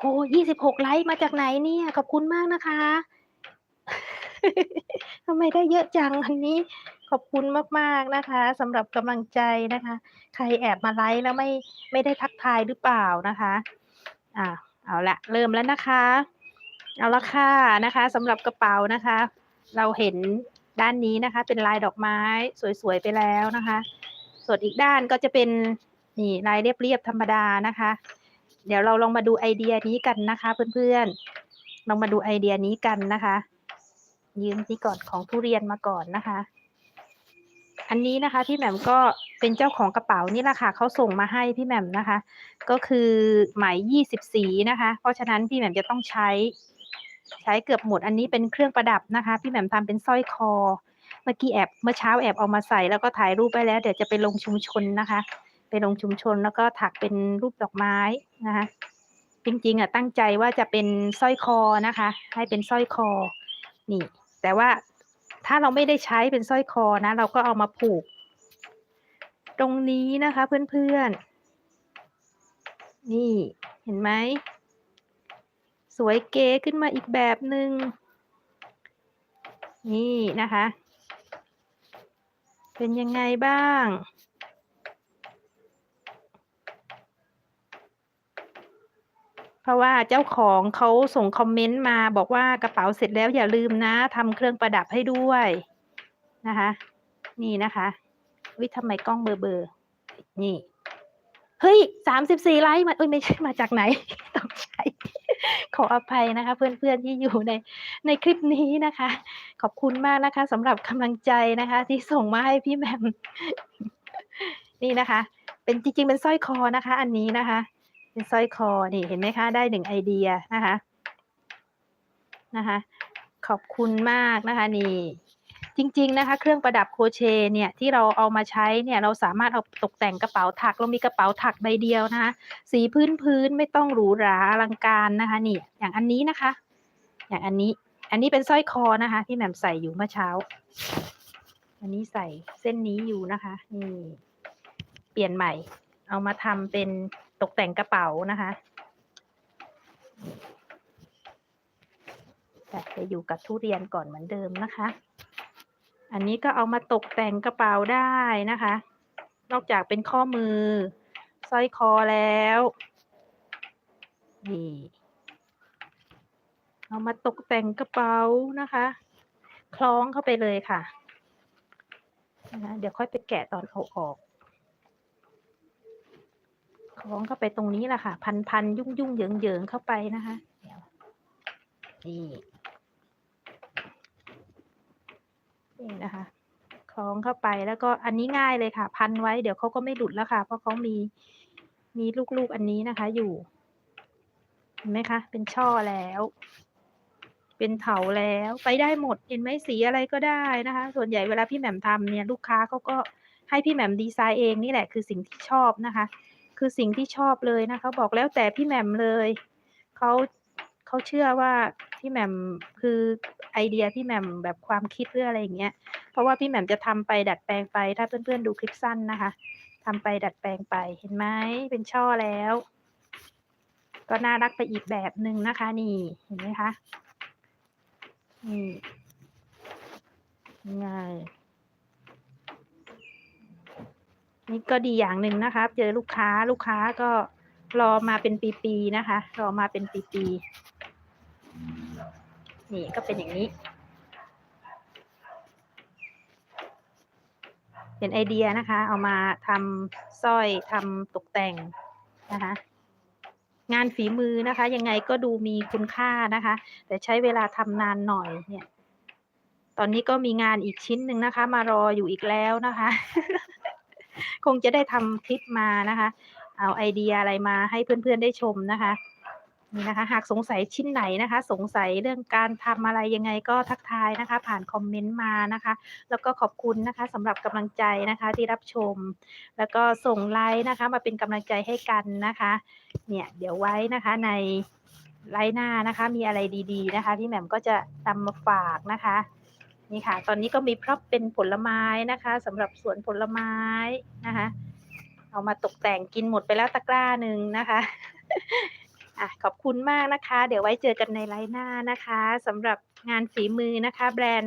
โอ้ยี่สิบหกไลค์มาจากไหนเนี่ย ขอบคุณมากนะคะ ทำไมได้เยอะจังอันนี้ ขอบคุณมากๆนะคะสำหรับกำลังใจนะคะ ใครแอบมาไลค์แล้วไม่ไม่ได้ทักทายหรือเปล่านะคะ อ่าเอาละเริ่มแล้วนะคะ เอาละค่ะนะคะสำหรับกระเป๋านะคะ เราเห็นด้านนี้นะคะ เป็นลายดอกไม้สวยๆไปแล้วนะคะ ส่วนอีกด้านก็จะเป็นนี่ลายเรียบๆธรรมดานะคะ เดี๋ยวเราลองมาดูไอเดียนี้กันนะคะ เพื่อนๆ ลองมาดูไอเดียนี้กันนะคะ ยืมนี่ก่อนของทุเรียนมาก่อนนะคะ อันนี้นะคะพี่แหม่มก็เป็นเจ้าของกระเป๋านี่แหละค่ะเขาส่งมาให้พี่แหม่มนะคะ ก็คือไหมยี่สิบสีนะคะ เพราะฉะนั้นพี่แหม่มจะต้องใช้ ใช้เกือบหมดอันนี้เป็นเครื่องประดับนะคะ พี่แหม่มทำเป็นสร้อยคอ เมื่อกี้แอบเมื่อเช้าแอบเอามาใส่แล้วก็ถ่ายรูปไปแล้ว เดี๋ยวจะไปลงชุมชนนะคะ ไปลงชุมชน แล้วก็ถักเป็นรูปดอกไม้นะคะจริงๆอะตั้งใจว่าจะเป็นสร้อยคอนะคะ ให้เป็นสร้อยคอนี่ แต่ว่าถ้าเราไม่ได้ใช้เป็นสร้อยคอนะ เราก็เอามาผูก ตรงนี้นะคะเพื่อนๆ นี่เห็นไหม สวยเก๋ขึ้นมาอีกแบบหนึ่งนี่นะคะ เป็นยังไงบ้าง เพราะว่าเจ้าของเขาส่งคอมเมนต์มาบอกว่ากระเป๋าเสร็จแล้วอย่าลืมนะทำเครื่องประดับให้ด้วยนะคะ นี่นะคะวิทำไมกล้องเบอร์เบอร์นี่ เฮ้ยสามสิบสี่ไลค์มาเอ้ยไม่ใช่มาจากไหนตกใจขออภัยนะคะ เพื่อนๆที่อยู่ในในคลิปนี้นะคะ ขอบคุณมากนะคะสำหรับกำลังใจนะคะ ที่ส่งมาให้พี่แหมมนี่นะคะ เป็นจริงๆเป็นสร้อยคอนะคะ อันนี้นะคะ เป็นสร้อยคอ นี่เห็นไหมคะ ได้หนึ่งไอเดียนะคะ นะคะ ขอบคุณมากนะคะ นี่จริง ๆ นะคะ เครื่องประดับโคเชเนี่ยที่เราเอามาใช้เนี่ยเราสามารถเอาตกแต่งกระเป๋าถักเรามีกระเป๋าถักใบเดียวนะคะ สีพื้นพื้นไม่ต้องหรูหราอลังการนะคะ นี่ อย่างอันนี้นะคะ อย่างอันนี้ อันนี้เป็นสร้อยคอนะคะที่แหม่มใส่อยู่เมื่อเช้า อันนี้ใส่เส้นนี้อยู่นะคะ นี่ เปลี่ยนใหม่ เอามาทำเป็น ตกแต่งกระเป๋านะคะแต่จะอยู่กับทุเรียนก่อนเหมือนเดิมนะคะ อันนี้ก็เอามาตกแต่งกระเป๋าได้นะคะ นอกจากเป็นข้อมือสร้อยคอแล้วนี่เอามาตกแต่งกระเป๋านะคะ คล้องเข้าไปเลยค่ะนะเดี๋ยวค่อยไปแกะตอนเอาออก คล้องเข้าไปตรงนี้แหละค่ะ พันพันยุ่งยุ่งเหยิงเหยิงเข้าไปนะคะเดี๋ยวนี่นี่นะคะคล้องเข้าไปแล้วก็อันนี้ง่ายเลยค่ะ พันไว้เดี๋ยวเขาก็ไม่หลุดแล้วค่ะ เพราะเขามีมีลูกๆอันนี้นะคะ อยู่เห็นไหมคะ เป็นช่อแล้ว เป็นเถาแล้วไปได้หมดเห็นไหมสีอะไรก็ได้นะคะ ส่วนใหญ่เวลาพี่แหม่มทำเนี่ย ลูกค้าเขาก็ให้พี่แหม่มดีไซน์เองนี่แหละคือสิ่งที่ชอบนะคะ คือสิ่งที่ชอบเลยนะคะ บอกแล้วแต่พี่แหม่มเลยเขาเขาเชื่อว่าพี่แหม่มคือไอเดียพี่แหม่มแบบความคิดหรืออะไรอย่างเงี้ย เพราะว่าพี่แหม่มจะทำไปดัดแปลงไป ถ้าเพื่อนๆดูคลิปสั้นนะคะทำไปดัดแปลงไปเห็นไหมเป็นช่อแล้ว ก็น่ารักไปอีกแบบหนึ่งนะคะ นี่เห็นไหมคะนี่ง่าย นี่ก็ดีอย่างหนึ่งนะคะ เจอลูกค้าลูกค้าก็รอมาเป็นปีๆนะคะ รอมาเป็นปีๆนี่ก็เป็นอย่างนี้ เป็นไอเดียนะคะ เอามาทำสร้อยทำตกแต่งนะคะ งานฝีมือนะคะ ยังไงก็ดูมีคุณค่านะคะ แต่ใช้เวลาทำนานหน่อยเนี่ย ตอนนี้ก็มีงานอีกชิ้นหนึ่งนะคะ มารออยู่อีกแล้วนะคะ คงจะได้ทำคลิปมานะคะ เอาไอเดียอะไรมาให้เพื่อนๆได้ชมนะคะนี่นะคะ หากสงสัยชิ้นไหนนะคะ สงสัยเรื่องการทำอะไรยังไงก็ทักทายนะคะ ผ่านคอมเมนต์มานะคะ แล้วก็ขอบคุณนะคะสำหรับกำลังใจนะคะที่รับชม แล้วก็ส่งไลน์นะคะ มาเป็นกำลังใจให้กันนะคะ เนี่ยเดี๋ยวไว้นะคะในไลน์หน้านะคะ มีอะไรดี ๆ นะคะ พี่แหม่มก็จะนำมาฝากนะคะ นี่ค่ะ ตอนนี้ก็มีพร็อพเป็นผลไม้นะคะสำหรับสวนผลไม้นะคะ เอามาตกแต่งกินหมดไปแล้วตะกร้าหนึ่งนะคะอะขอบคุณมากนะคะ เดี๋ยวไว้เจอกันในไลน์หน้านะคะสำหรับงานฝีมือนะคะ แบรนด์